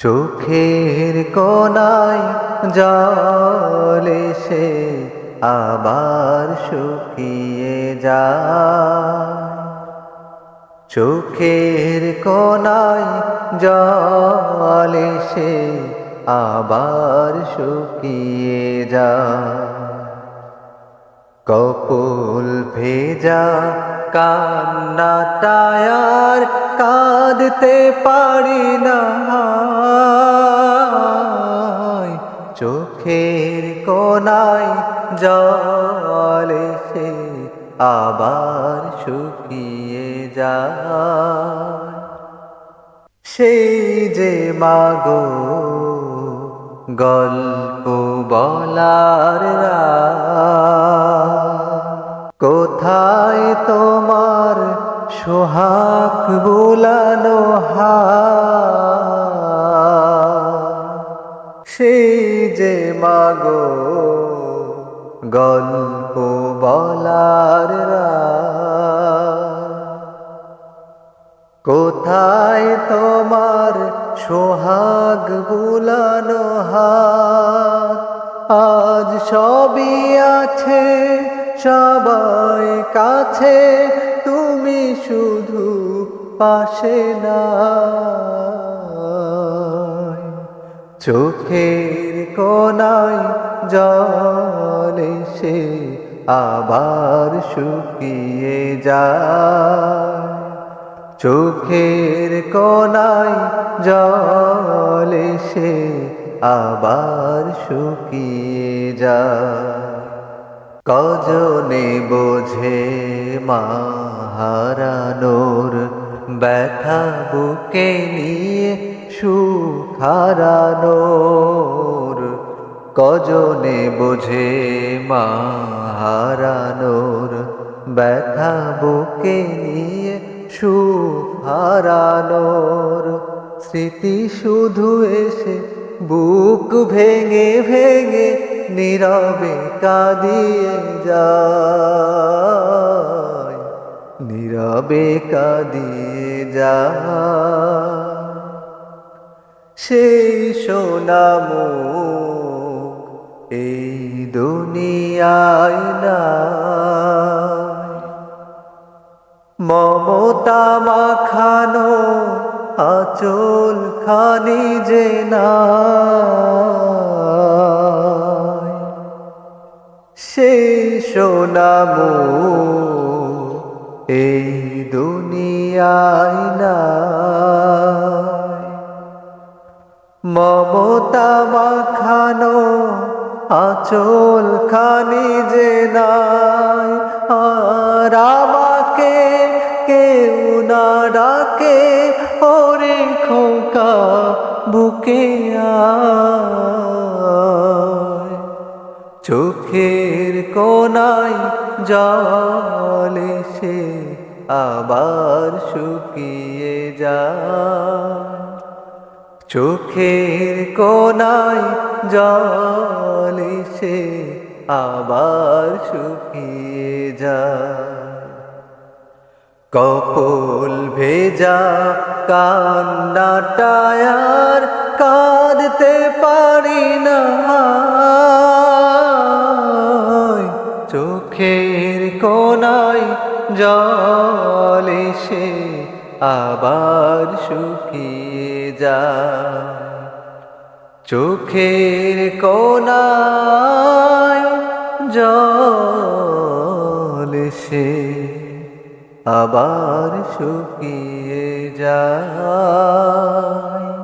চোখের কোনায় জল এসে আবার শুকিয়ে যায়। চোখের কোনায় জল এসে আবার শুকিয়ে যায়। কপুল ভেজা কান্নাটায়ার কাঁদতে পারি না চোখের কোনায় জল এসে আবার শুকিয়ে যায়। সেই যে মাগো গল্প বলার কোথায় তোমার সোহাগ বুলানো হাত? সেই যে মাগো গল্প বলার রাত। কোথায় তোমার সোহাগ বুলানো হাত? আজ সবই আছে, সবাই কাছে, তুমি শুধু পাশে না চোখের কোনায় জল সে আবার শুকিয়ে যায়। চোখের কোনায় জল এসে আবার শুকিয়ে যা কজনে বোঝে মাহারানোর ব্যথা বুকে নিয়ে সুখারানোর। কজনে বোঝে মাহারানোর ব্যথা বুকে নিয়ে সুহারানোর স্মৃতি শুধু এসে বুক ভেঙে ভেঙে নীরবে কাঁদিয়ে যায়। নীরবে কাঁদিয়ে যায়। সেই সোনামু এই দুনিয়ায় না মমতা মাখানো আচল খানি যে না সেই সোনামু এই দুনিয়ায় না মমতা মাখানো আচল খানি যে নাই। আর খোকা বুকে চোখের কোনায় জল এসে আবার শুকিয়ে যায়। চোখের কোনায় জল এসে আবার শুকিয়ে যায়। কপল ভেজা কান্নাটায়ার কাঁদতে পারি না। চোখের কোনায় জল এসে আবার শুকিয়ে যায়। চোখের কোনায় আবার শুকিয়ে যায়।